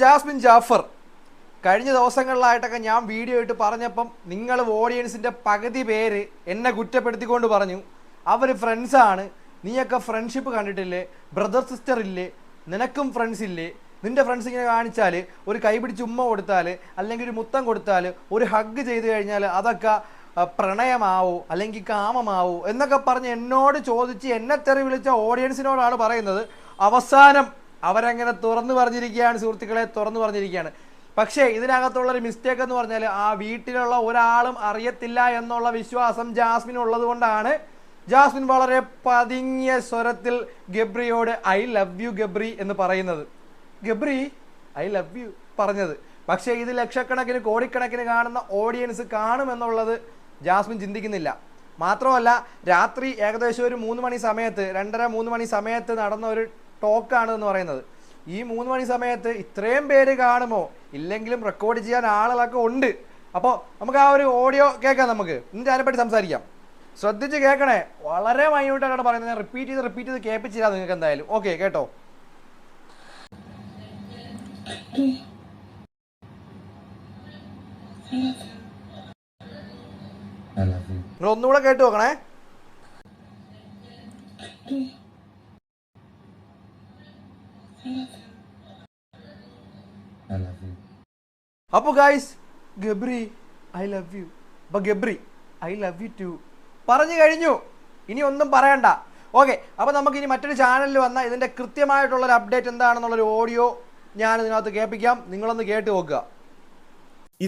Jasmine Jafar കഴിഞ്ഞ ദിവസങ്ങളിലായിട്ടൊക്കെ ഞാൻ video ഇട്ട് പറഞ്ഞപ്പം നിങ്ങൾ ഓഡിയൻസിന്റെ പകുതി പേര് എന്നെ കുറ്റപ്പെടുത്തിക്കൊണ്ട് പറഞ്ഞു. അവർ ഫ്രണ്ട്സാണ് നീയൊക്കെ ഫ്രണ്ട്ഷിപ്പ് കണ്ടിട്ടില്ലേ? ബ്രദർ സിസ്റ്റർ ഇല്ലേ? നിനക്കും ഫ്രണ്ട്സ് ഇല്ലേ? നിന്റെ ഫ്രണ്ട്സ് ഇങ്ങനെ കാണിച്ചാൽ ഒരു കൈപിടിച്ച് ഉമ്മ കൊടുത്താൽ അല്ലെങ്കിൽ ഒരു മുത്തം കൊടുത്താൽ ഒരു ഹഗ് ചെയ്ത് കഴിഞ്ഞാൽ അതൊക്കെ പ്രണയമാവോ അല്ലെങ്കിൽ കാമമാവോ എന്നൊക്കെ പറഞ്ഞ് എന്നോട് ചോദിച്ച് എന്നെ തെറി വിളിച്ച ഓഡിയൻസിനോടാണ് പറയുന്നത്. അവസാനം അവരങ്ങനെ തുറന്നു പറഞ്ഞിരിക്കുകയാണ് സുഹൃത്തുക്കളെ തുറന്നു പറഞ്ഞിരിക്കുകയാണ്. പക്ഷേ ഇതിനകത്തുള്ള ഒരു മിസ്റ്റേക്ക് എന്ന് പറഞ്ഞാൽ ആ വീട്ടിലുള്ള ഒരാളും അറിയത്തില്ല എന്നുള്ള വിശ്വാസം ജാസ്മിൻ ഉള്ളത് കൊണ്ടാണ്. ജാസ്മിൻ വളരെ പതിങ്ങിയ സ്വരത്തിൽ ഗബ്രിയോട് ഐ ലവ് യു ഗബ്രി എന്ന് പറയുന്നത്. ഗബ്രി ഐ ലവ് യു പറഞ്ഞത്. പക്ഷേ ഇത് ലക്ഷക്കണക്കിന് കോടിക്കണക്കിന് കാണുന്ന ഓഡിയൻസ് കാണുമെന്നുള്ളത് ജാസ്മിൻ ചിന്തിക്കുന്നില്ല. മാത്രമല്ല രാത്രി ഏകദേശം ഒരു മൂന്ന് മണി സമയത്ത് രണ്ടര മൂന്ന് മണി സമയത്ത് നടന്ന ഒരു ടോക്കാണ് എന്ന് പറയുന്നത്. ഈ മൂന്ന് മണി സമയത്ത് ഇത്രയും പേര് കാണുമോ? ഇല്ലെങ്കിലും റെക്കോർഡ് ചെയ്യാൻ ആളുകളൊക്കെ ഉണ്ട്. അപ്പോൾ നമുക്ക് ആ ഒരു ഓഡിയോ കേൾക്കാം നമുക്ക്. എന്നിട്ട് അതിനെപ്പറ്റി സംസാരിക്കാം. ശ്രദ്ധിച്ച് കേൾക്കണേ. വളരെ മൈന്യൂട്ടാണ് പറയുന്നത്. ഞാൻ റിപ്പീറ്റ് ചെയ്ത് റിപ്പീറ്റ് ചെയ്ത് കേൾപ്പിച്ചില്ല നിങ്ങൾക്ക് എന്തായാലും. ഓക്കെ കേട്ടോ. Thank you. നിങ്ങൾ ഒന്നുകൂടെ കേട്ട് നോക്കണേ. അപ്പൊ guys Gabri I love you അപ്പോൾ Gabri I love you too പറഞ്ഞു കഴിഞ്ഞു. ഇനി ഒന്നും പറയണ്ട. ഓക്കെ അപ്പോൾ നമുക്ക് ഇനി മറ്റൊരു ചാനലിൽ വന്ന ഇതിന്റെ കൃത്യമായിട്ടുള്ള ഒരു അപ്ഡേറ്റ് എന്താണെന്നുള്ളൊരു ഓഡിയോ ഞാൻ ഇതിനകത്ത് കേൾപ്പിക്കാം. നിങ്ങളൊന്ന് കേട്ട് നോക്കുക.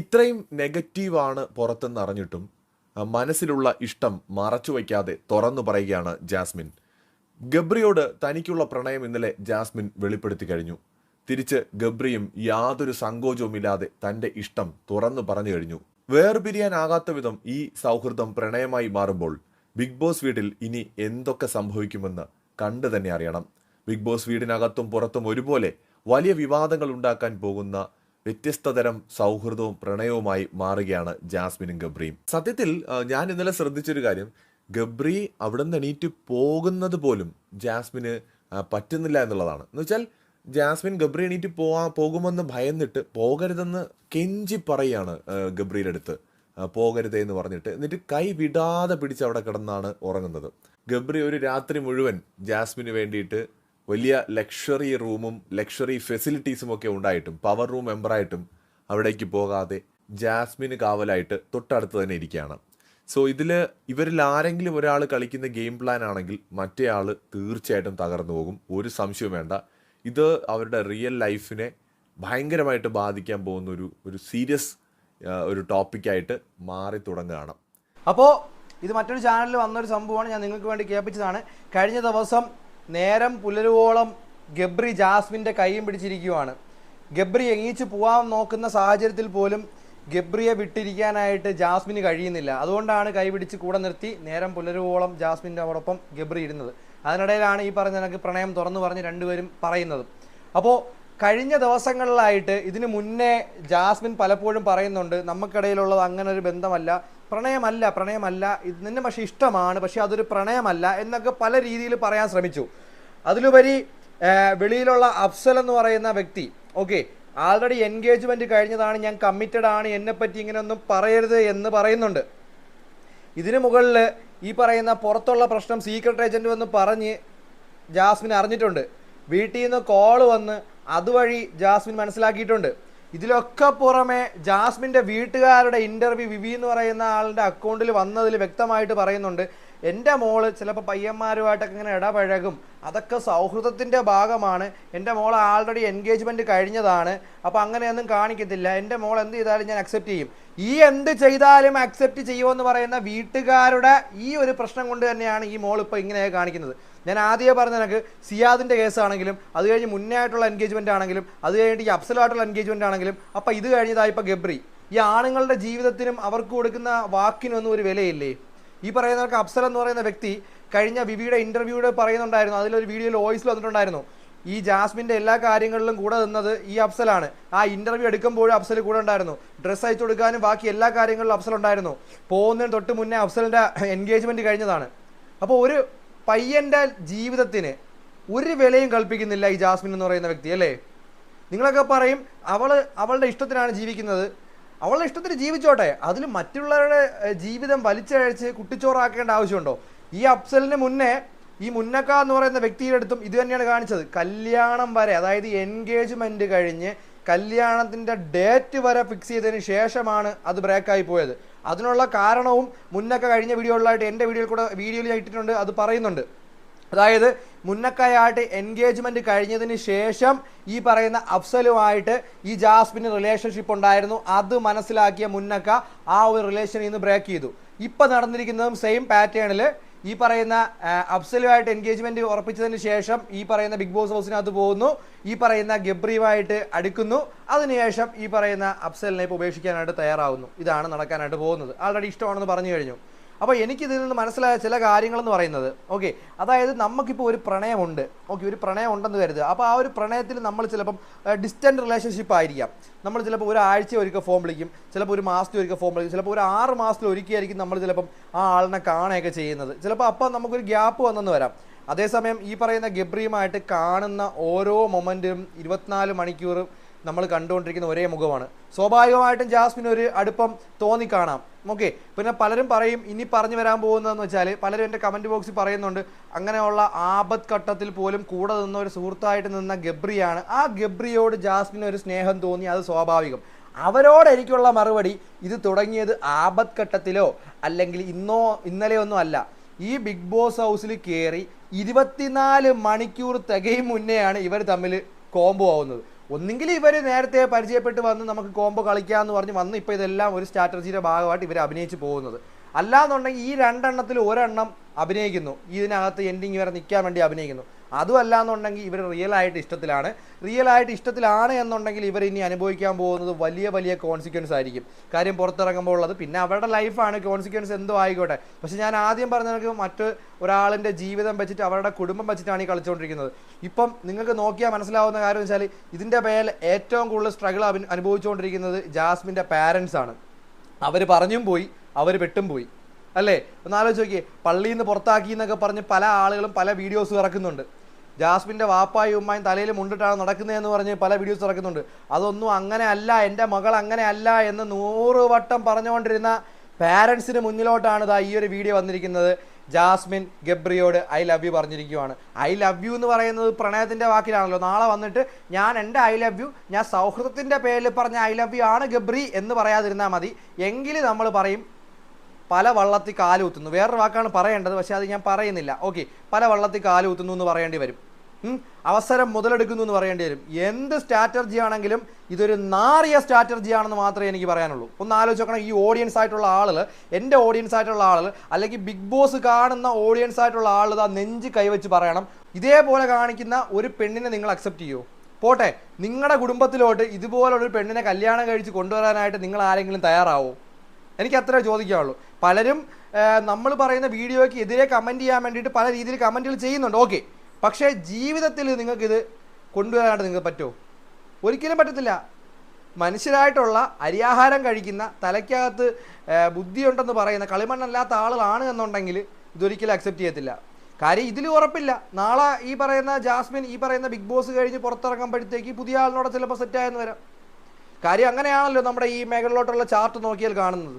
ഇത്രയും നെഗറ്റീവാണ് പുറത്തെന്ന് അറിഞ്ഞിട്ടും മനസ്സിലുള്ള ഇഷ്ടം മറച്ചു വയ്ക്കാതെ തുറന്നു പറയുകയാണ് ജാസ്മിൻ. ഗബ്രിയോട് തനിക്കുള്ള പ്രണയം ഇന്നലെ ജാസ്മിൻ വെളിപ്പെടുത്തി കഴിഞ്ഞു. തിരിച്ച് ഗബ്രിയും യാതൊരു സങ്കോചവുമില്ലാതെ തന്റെ ഇഷ്ടം തുറന്നു പറഞ്ഞു കഴിഞ്ഞു. വേർപിരിയാനാകാത്ത വിധം ഈ സൗഹൃദം പ്രണയമായി മാറുമ്പോൾ ബിഗ് ബോസ് വീട്ടിൽ ഇനി എന്തൊക്കെ സംഭവിക്കുമെന്ന് കണ്ടു തന്നെ അറിയണം. ബിഗ് ബോസ് വീടിനകത്തും പുറത്തും ഒരുപോലെ വലിയ വിവാദങ്ങൾ ഉണ്ടാക്കാൻ പോകുന്ന വ്യത്യസ്ത തരം സൗഹൃദവും പ്രണയവുമായി മാറുകയാണ് ജാസ്മിനും ഗബ്രിയും. സത്യത്തിൽ ഞാൻ ഇന്നലെ ശ്രദ്ധിച്ചൊരു കാര്യം. ഗബ്രി അവിടെ നിന്ന് എണീറ്റ് പോകുന്നത് പോലും ജാസ്മിന് പറ്റുന്നില്ല എന്നുള്ളതാണ്. എന്ന് വെച്ചാൽ ജാസ്മിൻ ഗബ്രി എണീറ്റ് പോവാ പോകുമെന്ന് ഭയന്നിട്ട് പോകരുതെന്ന് കെഞ്ചി പറയാണ് ഗബ്രിയുടെ അടുത്ത്. പോകരുതേ എന്ന് പറഞ്ഞിട്ട് എന്നിട്ട് കൈ വിടാതെ പിടിച്ച് അവിടെ കിടന്നാണ് ഉറങ്ങുന്നത്. ഗബ്രി ഒരു രാത്രി മുഴുവൻ ജാസ്മിന് വേണ്ടിയിട്ട് വലിയ ലക്ഷറി റൂമും ലക്ഷറി ഫെസിലിറ്റീസും ഒക്കെ ഉണ്ടായിട്ടും പവർ റൂം മെമ്പറായിട്ടും അവിടേക്ക് പോകാതെ ജാസ്മിന് കാവലായിട്ട് തൊട്ടടുത്ത് തന്നെ ഇരിക്കുകയാണ്. സോ ഇതിൽ ഇവരിൽ ആരെങ്കിലും ഒരാൾ കളിക്കുന്ന ഗെയിം പ്ലാൻ ആണെങ്കിൽ മറ്റേ ആൾ തീർച്ചയായിട്ടും തകർന്നു പോകും. ഒരു സംശയവും വേണ്ട. ഇത് അവരുടെ റിയൽ ലൈഫിനെ ഭയങ്കരമായിട്ട് ബാധിക്കാൻ പോകുന്ന ഒരു ഒരു സീരിയസ് ഒരു ടോപ്പിക്കായിട്ട് മാറി തുടങ്ങുകയാണ്. അപ്പോൾ ഇത് മറ്റൊരു ചാനലിൽ വന്നൊരു സംഭവമാണ് ഞാൻ നിങ്ങൾക്ക് വേണ്ടി കേൾപ്പിച്ചതാണ്. കഴിഞ്ഞ ദിവസം നേരം പുലരുവോളം ഗബ്രി ജാസ്മിന്റെ കൈയും പിടിച്ചിരിക്കുവാണ്. ഗബ്രി എങ്ങീച്ച് പോകാൻ നോക്കുന്ന സാഹചര്യത്തിൽ പോലും ഗബ്രിയെ വിട്ടിരിക്കാനായിട്ട് ജാസ്മിന് കഴിയുന്നില്ല. അതുകൊണ്ടാണ് കൈ പിടിച്ച് കൂടെ നിർത്തി നേരം പുലരുവോളം ജാസ്മിന്റെ അവടൊപ്പം ഗബ്രി ഇരുന്നത്. അതിനിടയിലാണ് ഈ പറഞ്ഞ എനിക്ക് പ്രണയം തുറന്നു പറഞ്ഞ് രണ്ടുപേരും പറയുന്നത്. അപ്പോൾ കഴിഞ്ഞ ദിവസങ്ങളിലായിട്ട് ഇതിനു മുന്നേ ജാസ്മിൻ പലപ്പോഴും പറയുന്നുണ്ട് നമുക്കിടയിലുള്ളത് അങ്ങനെ ഒരു ബന്ധമല്ല. പ്രണയമല്ല പ്രണയമല്ല. ഇത് നിന്നെ പക്ഷേ ഇഷ്ടമാണ് പക്ഷെ അതൊരു പ്രണയമല്ല എന്നൊക്കെ പല രീതിയിൽ പറയാൻ ശ്രമിച്ചു. അതിലുപരി വെളിയിലുള്ള അഫ്സൽ എന്ന് പറയുന്ന വ്യക്തി ഓക്കെ ആൾറെഡി എൻഗേജ്മെന്റ് കഴിഞ്ഞതാണ് ഞാൻ കമ്മിറ്റഡ് ആണ് എന്നെപ്പറ്റി പറ്റി ഇങ്ങനെയൊന്നും പറയരുത് എന്ന് പറയുന്നുണ്ട്. ഇതിനു മുകളിൽ ഈ പറയുന്ന പുറത്തുള്ള പ്രശ്നം സീക്രട്ട് ഏജന്റ് വന്ന് പറഞ്ഞ് ജാസ്മിൻ അറിഞ്ഞിട്ടുണ്ട്. വീട്ടിൽ നിന്ന് കോൾ വന്ന് അതുവഴി ജാസ്മിൻ മനസ്സിലാക്കിയിട്ടുണ്ട്. ഇതിലൊക്കെ പുറമെ ജാസ്മിന്റെ വീട്ടുകാരുടെ ഇന്റർവ്യൂ വിവി എന്ന് പറയുന്ന ആളുടെ അക്കൗണ്ടിൽ വന്നതിൽ വ്യക്തമായിട്ട് പറയുന്നുണ്ട്. എന്റെ മോൾ ചിലപ്പോൾ പയ്യന്മാരുമായിട്ടൊക്കെ ഇങ്ങനെ ഇടപഴകും. അതൊക്കെ സൗഹൃദത്തിന്റെ ഭാഗമാണ്. എന്റെ മോൾ ആൾറെഡി എൻഗേജ്മെന്റ് കഴിഞ്ഞതാണ്. അപ്പോൾ അങ്ങനെയൊന്നും കാണിക്കത്തില്ല. എന്റെ മോൾ എന്ത് ചെയ്താലും ഞാൻ അക്സെപ്റ്റ് ചെയ്യും. ഈ എന്ത് ചെയ്താലും അക്സെപ്റ്റ് ചെയ്യുമെന്ന് പറയുന്ന വീട്ടുകാരുടെ ഈ ഒരു പ്രശ്നം കൊണ്ട് തന്നെയാണ് ഈ മോൾ ഇപ്പോൾ ഇങ്ങനെ കാണിക്കുന്നത്. ഞാൻ ആദ്യമേ പറഞ്ഞ എനിക്ക് സിയാദിന്റെ കേസാണെങ്കിലും അത് കഴിഞ്ഞ് മുന്നേ ആയിട്ടുള്ള എൻഗേജ്മെന്റ് ആണെങ്കിലും അത് കഴിഞ്ഞിട്ട് ഈ അഫ്സലായിട്ടുള്ള എൻഗേജ്മെന്റ് ആണെങ്കിലും അപ്പോൾ ഇത് കഴിഞ്ഞതായി ഇപ്പോൾ ഗബ്രി. ഈ ആണുങ്ങളുടെ ജീവിതത്തിനും അവർക്ക് കൊടുക്കുന്ന വാക്കിനൊന്നും ഒരു വിലയില്ലേ? ഈ പറയുന്ന അഫ്സൽ എന്ന് പറയുന്ന വ്യക്തി കഴിഞ്ഞ വിവിയുടെ ഇന്റർവ്യൂടെ പറയുന്നുണ്ടായിരുന്നു. അതിലൊരു വീഡിയോയിൽ വോയിസിൽ വന്നിട്ടുണ്ടായിരുന്നു. ഈ ജാസ്മിന്റെ എല്ലാ കാര്യങ്ങളിലും കൂടെ നിന്നത് ഈ അഫ്സലാണ്. ആ ഇന്റർവ്യൂ എടുക്കുമ്പോഴും അഫ്സൽ കൂടെ ഉണ്ടായിരുന്നു. ഡ്രസ്സ് അയച്ചു കൊടുക്കാനും ബാക്കി എല്ലാ കാര്യങ്ങളിലും അഫ്സൽ ഉണ്ടായിരുന്നു. പോകുന്നതിന് തൊട്ട് മുന്നേ അഫ്സലിന്റെ എൻഗേജ്മെന്റ് കഴിഞ്ഞതാണ്. അപ്പോൾ ഒരു പയ്യന്റെ ജീവിതത്തിന് ഒരു വിലയും കൽപ്പിക്കുന്നില്ല ഈ ജാസ്മിൻ എന്ന് പറയുന്ന വ്യക്തി അല്ലേ? നിങ്ങളൊക്കെ പറയും അവൾ അവളുടെ ഇഷ്ടത്തിനാണ് ജീവിക്കുന്നത്. അവളുടെ ഇഷ്ടത്തിന് ജീവിച്ചോട്ടെ. അതിൽ മറ്റുള്ളവരുടെ ജീവിതം വലിച്ചഴച്ച് കുട്ടിച്ചോറാക്കേണ്ട ആവശ്യമുണ്ടോ? ഈ അഫ്സലിന് മുന്നേ ഈ മുന്നക്ക എന്ന് പറയുന്ന വ്യക്തിയുടെ അടുത്തും ഇത് തന്നെയാണ് കാണിച്ചത്. കല്യാണം വരെ അതായത് എൻഗേജ്മെന്റ് കഴിഞ്ഞ് കല്യാണത്തിന്റെ ഡേറ്റ് വരെ ഫിക്സ് ചെയ്തതിന് ശേഷമാണ് അത് ബ്രേക്കായി പോയത്. അതിനുള്ള കാരണവും മുന്നൊക്കെ കഴിഞ്ഞ വീഡിയോകളിലായിട്ട് എന്റെ വീഡിയോയിൽ കൂടെ വീഡിയോയിൽ ഇട്ടിട്ടുണ്ട് അത് പറയുന്നുണ്ട്. അതായത് മുന്നക്കയായിട്ട് എൻഗേജ്മെന്റ് കഴിഞ്ഞതിന് ശേഷം ഈ പറയുന്ന അഫ്സലുമായിട്ട് ഈ ജാസ്മിന് റിലേഷൻഷിപ്പ് ഉണ്ടായിരുന്നു. അത് മനസ്സിലാക്കിയ മുന്നക്ക ആ ഒരു റിലേഷൻ ഇന്ന് ബ്രേക്ക് ചെയ്തു. ഇപ്പൊ നടന്നിരിക്കുന്നതും സെയിം പാറ്റേണിൽ ഈ പറയുന്ന അഫ്സലുമായിട്ട് എൻഗേജ്മെന്റ് ഉറപ്പിച്ചതിന് ശേഷം ഈ പറയുന്ന ബിഗ് ബോസ് ഹൗസിനകത്ത് പോകുന്നു. ഈ പറയുന്ന ഗബ്രിയുമായിട്ട് അടുക്കുന്നു. അതിനുശേഷം ഈ പറയുന്ന അഫ്സലിനെ ഇപ്പോൾ ഉപേക്ഷിക്കാനായിട്ട് തയ്യാറാവുന്നു. ഇതാണ് നടക്കാനായിട്ട് പോകുന്നത്. ആൾറെഡി ഇഷ്ടമാണെന്ന് പറഞ്ഞു കഴിഞ്ഞു. അപ്പോൾ എനിക്കിതിൽ നിന്ന് മനസ്സിലായ ചില കാര്യങ്ങളെന്ന് പറയുന്നത് ഓക്കെ അതായത് നമുക്കിപ്പോൾ ഒരു പ്രണയമുണ്ട് ഓക്കെ ഒരു പ്രണയം ഉണ്ടെന്ന് കരുതുക. അപ്പോൾ ആ ഒരു പ്രണയത്തിൽ നമ്മൾ ചിലപ്പം ഡിസ്റ്റന്റ് റിലേഷൻഷിപ്പ് ആയിരിക്കാം. നമ്മൾ ചിലപ്പോൾ ഒരാഴ്ച ഒരിക്കൽ ഫോം വിളിക്കും ചിലപ്പോൾ ഒരു മാസത്തിൽ ഒരിക്കൽ ഫോം വിളിക്കും ചിലപ്പോൾ ഒരു ആറ് മാസത്തിൽ ഒരിക്കലായിരിക്കും നമ്മൾ ചിലപ്പം ആ ആളിനെ കാണുകയൊക്കെ ചെയ്യുന്നത്. ചിലപ്പോൾ അപ്പം നമുക്കൊരു ഗ്യാപ്പ് വന്നെന്ന് വരാം. അതേസമയം ഈ പറയുന്ന ഗബ്രിയുമായിട്ട് കാണുന്ന ഓരോ മൊമെന്റും ഇരുപത്തിനാല് മണിക്കൂറും നമ്മൾ കണ്ടുകൊണ്ടിരിക്കുന്ന ഒരേ മുഖമാണ്. സ്വാഭാവികമായിട്ടും ജാസ്മിൻ ഒരു അടുപ്പം തോന്നി കാണാം. ഓക്കെ പിന്നെ പലരും പറയും ഇനി പറഞ്ഞു വരാൻ പോകുന്നതെന്ന് വെച്ചാൽ പലരും എന്റെ കമന്റ് ബോക്സിൽ പറയുന്നുണ്ട് അങ്ങനെയുള്ള ആപത് ഘട്ടത്തിൽ പോലും കൂടെ നിന്ന ഒരു സുഹൃത്തായിട്ട് നിന്ന ഗബ്രിയാണ്. ആ ഗബ്രിയോട് ജാസ്മിന് ഒരു സ്നേഹം തോന്നി അത് സ്വാഭാവികം. അവരോട് എനിക്കുള്ള മറുപടി ഇത് തുടങ്ങിയത് ആപത് ഘട്ടത്തിലോ അല്ലെങ്കിൽ ഇന്നോ ഇന്നലെയോ ഒന്നും അല്ല. ഈ ബിഗ് ബോസ് ഹൗസിൽ കയറി ഇരുപത്തിനാല് മണിക്കൂർ തികയും മുന്നെയാണ് ഇവർ തമ്മിൽ കോംബോ ആവുന്നത്. ഒന്നുകിൽ ഇവർ നേരത്തെ പരിചയപ്പെട്ട് വന്ന് നമുക്ക് കോംബോ കളിക്കാമെന്ന് പറഞ്ഞ് വന്ന് ഇപ്പോൾ ഇതെല്ലാം ഒരു സ്ട്രാറ്റജിയുടെ ഭാഗമായിട്ട് ഇവർ അഭിനയിച്ച് പോകുന്നത്. അല്ലാന്നുണ്ടെങ്കിൽ ഈ രണ്ടെണ്ണത്തിൽ ഒരെണ്ണം അഭിനയിക്കുന്നു. ഇതിനകത്ത് എൻഡിങ് വരെ നിൽക്കാൻ വേണ്ടി അഭിനയിക്കുന്നു. അതുമല്ല എന്നുണ്ടെങ്കിൽ ഇവർ റിയൽ ആയിട്ട് ഇഷ്ടത്തിലാണ്. റിയൽ ആയിട്ട് ഇഷ്ടത്തിലാണ് എന്നുണ്ടെങ്കിൽ ഇവർ ഇനി അനുഭവിക്കാൻ പോകുന്നത് വലിയ വലിയ കോൺസിക്വൻസ് ആയിരിക്കും. കാര്യം പുറത്തിറങ്ങുമ്പോൾ ഉള്ളത്. പിന്നെ അവരുടെ ലൈഫാണ് കോൺസിക്വൻസ് എന്തോ ആയിക്കോട്ടെ. പക്ഷെ ഞാൻ ആദ്യം പറഞ്ഞ മറ്റ് ഒരാളിന്റെ ജീവിതം വെച്ചിട്ട് അവരുടെ കുടുംബം വെച്ചിട്ടാണ് ഈ കളിച്ചുകൊണ്ടിരിക്കുന്നത്. ഇപ്പം നിങ്ങൾക്ക് നോക്കിയാൽ മനസ്സിലാവുന്ന കാര്യം വെച്ചാൽ ഇതിന്റെ പേരിൽ ഏറ്റവും കൂടുതൽ സ്ട്രഗിൾ അനുഭവിച്ചുകൊണ്ടിരിക്കുന്നത് ജാസ്മിന്റെ പാരൻസ് ആണ്. അവർ പറഞ്ഞും പോയി അവർ വെട്ടും പോയി. അല്ലേ? ഒന്ന് ആലോചിച്ച് നോക്കിയേ. പള്ളിയിൽ നിന്ന് പുറത്താക്കി എന്നൊക്കെ പറഞ്ഞ് പല ആളുകളും പല വീഡിയോസ് ഇറക്കുന്നുണ്ട്. ജാസ്മിന്റെ വാപ്പായും ഉമ്മായും തലയിൽ മുണ്ടിട്ടാണ് നടക്കുന്നതെന്ന് പറഞ്ഞ് പല വീഡിയോസ് ഇറക്കുന്നുണ്ട്. അതൊന്നും അങ്ങനെ അല്ല എന്റെ മകൾ അങ്ങനെ അല്ല എന്ന് നൂറ് വട്ടം പറഞ്ഞുകൊണ്ടിരുന്ന പാരൻസിന് മുന്നിലോട്ടാണ് ഇതാ ഈ ഒരു വീഡിയോ വന്നിരിക്കുന്നത്. ജാസ്മിൻ ഗബ്രിയോട് ഐ ലവ് യു പറഞ്ഞിരിക്കുവാണ്. ഐ ലവ് യു എന്ന് പറയുന്നത് പ്രണയത്തിന്റെ വാക്കിലാണല്ലോ. നാളെ വന്നിട്ട് ഞാൻ എന്റെ ഐ ലവ് യു ഞാൻ സൗഹൃദത്തിന്റെ പേരിൽ പറഞ്ഞ ഐ ലവ് യു ആണ് ഗബ്രി എന്ന് പറയാതിരുന്നാൽ മതി. എങ്കിൽ നമ്മൾ പറയും പല വള്ളത്തിൽ കാലുകുത്തുന്നു വേറൊരു വാക്കാണ് പറയേണ്ടത് പക്ഷേ അത് ഞാൻ പറയുന്നില്ല. ഓക്കെ പല വള്ളത്തിൽ കാലുകുത്തുന്നു എന്ന് പറയേണ്ടി വരും. അവസരം മുതലെടുക്കുന്നു എന്ന് പറയേണ്ടി വരും. എന്ത് സ്ട്രാറ്റജി ആണെങ്കിലും ഇതൊരു നാറിയ സ്ട്രാറ്റജി ആണെന്ന് മാത്രമേ എനിക്ക് പറയാനുള്ളൂ. ഒന്ന് ആലോചിച്ച് നോക്കണം ഈ ഓഡിയൻസ് ആയിട്ടുള്ള ആളുകൾ എന്റെ ഓഡിയൻസ് ആയിട്ടുള്ള ആളുകൾ അല്ലെങ്കിൽ ബിഗ് ബോസ് കാണുന്ന ഓഡിയൻസ് ആയിട്ടുള്ള ആളുകൾ ആ നെഞ്ച് കൈവച്ച് പറയണം. ഇതേപോലെ കാണിക്കുന്ന ഒരു പെണ്ണിനെ നിങ്ങൾ അക്സെപ്റ്റ് ചെയ്യുമോ പോട്ടെ നിങ്ങളുടെ കുടുംബത്തിലോട്ട് ഇതുപോലൊരു പെണ്ണിനെ കല്യാണം കഴിച്ച് കൊണ്ടുവരാനായിട്ട് നിങ്ങൾ ആരെങ്കിലും തയ്യാറാവോ? എനിക്ക് അത്രേ ചോദിക്കാനുള്ളൂ പലരും നമ്മൾ പറയുന്ന വീഡിയോയ്ക്ക് എതിരെ കമന്റ് ചെയ്യാൻ വേണ്ടിയിട്ട് പല രീതിയിൽ കമന്റുകൾ ചെയ്യുന്നുണ്ട്. ഓക്കെ പക്ഷേ ജീവിതത്തിൽ നിങ്ങൾക്കിത് കൊണ്ടുവരാനായിട്ട് നിങ്ങൾക്ക് പറ്റുമോ? ഒരിക്കലും പറ്റത്തില്ല. മനുഷ്യരായിട്ടുള്ള അരിയാഹാരം കഴിക്കുന്ന തലയ്ക്കകത്ത് ബുദ്ധിയുണ്ടെന്ന് പറയുന്ന കളിമണ്ണല്ലാത്ത ആളുകളാണ് എന്നുണ്ടെങ്കിൽ ഇതൊരിക്കലും അക്സെപ്റ്റ് ചെയ്യത്തില്ല. കാര്യം ഇതിൽ ഉറപ്പില്ല. നാളെ ഈ പറയുന്ന ജാസ്മിൻ ഈ പറയുന്ന ബിഗ് ബോസ് കഴിഞ്ഞ് പുറത്തിറങ്ങുമ്പോഴത്തേക്ക് പുതിയ ആളിനോട് ചിലപ്പോൾ സെറ്റായെന്ന് വരാം. കാര്യം അങ്ങനെയാണല്ലോ നമ്മുടെ ഈ മേഖലയിലോട്ടുള്ള ചാർട്ട് നോക്കിയാൽ കാണുന്നത്.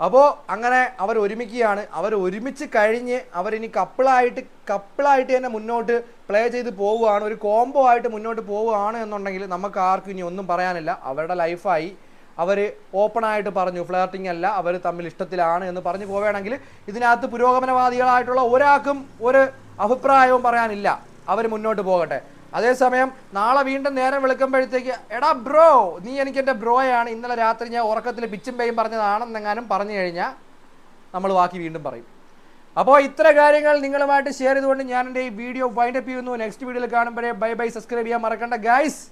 അപ്പോൾ അങ്ങനെ അവർ ഒരുമിക്കുകയാണ്. അവർ ഒരുമിച്ച് കഴിഞ്ഞ് അവരിനി കപ്പിളായിട്ട് കപ്പിളായിട്ട് തന്നെ മുന്നോട്ട് പ്ലേ ചെയ്ത് പോവുകയാണ്. ഒരു കോംബോ ആയിട്ട് മുന്നോട്ട് പോവുകയാണ് എന്നുണ്ടെങ്കിൽ നമുക്ക് ആർക്കും ഇനി ഒന്നും പറയാനില്ല. അവരുടെ ലൈഫായി അവർ ഓപ്പണായിട്ട് പറഞ്ഞു ഫ്ലേർട്ടിംഗ് അല്ല അവർ തമ്മിൽ ഇഷ്ടത്തിലാണ് എന്ന് പറഞ്ഞു പോവുകയാണെങ്കിൽ ഇതിനകത്ത് പുരോഗമനവാദികളായിട്ടുള്ള ഒരാൾക്കും ഒരു അഭിപ്രായവും പറയാനില്ല. അവർ മുന്നോട്ട് പോകട്ടെ. അതേസമയം നാളെ വീണ്ടും നേരം വിളിക്കുമ്പോഴത്തേക്ക് എടാ ബ്രോ നീ എനിക്ക് എന്റെ ബ്രോയാണ്. ഇന്നലെ രാത്രി ഞാൻ ഉറക്കത്തിൽ പിച്ചും പേയും പറഞ്ഞതാണെന്നെങ്ങാനും പറഞ്ഞു കഴിഞ്ഞാൽ നമ്മൾ ബാക്കി വീണ്ടും പറയും. അപ്പോൾ ഇത്ര കാര്യങ്ങൾ നിങ്ങളുമായിട്ട് ഷെയർ ചെയ്തുകൊണ്ട് ഞാൻ എന്റെ ഈ വീഡിയോ വൈൻഡപ്പ് ചെയ്യുന്നു. നെക്സ്റ്റ് വീഡിയോയിൽ കാണുമ്പോഴേ ബൈ ബൈ സബ്സ്ക്രൈബ് ചെയ്യാൻ മറക്കണ്ട. ഗൈസ്